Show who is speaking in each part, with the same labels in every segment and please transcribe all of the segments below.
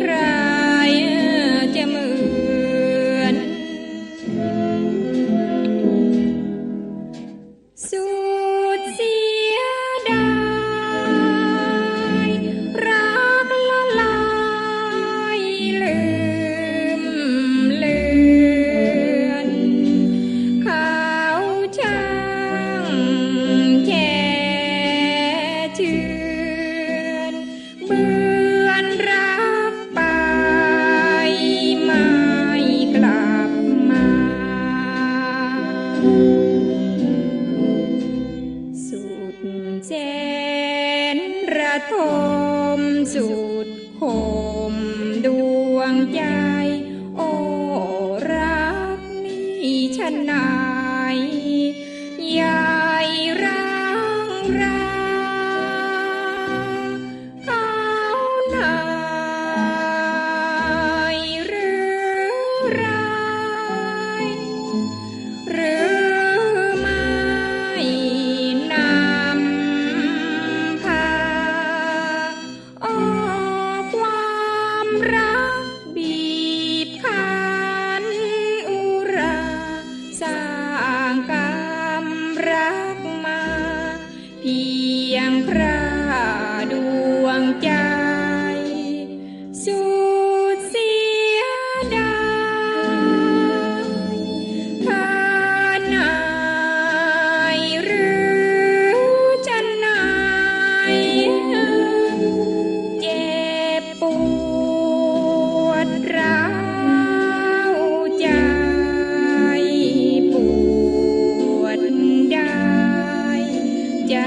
Speaker 1: Ура! ใจโอ้รักนี่ฉันนายยายรังรักเอานายหรือไรหรือไม่นำพาโอ้ความรัก เพียงพระ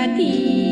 Speaker 2: Kati.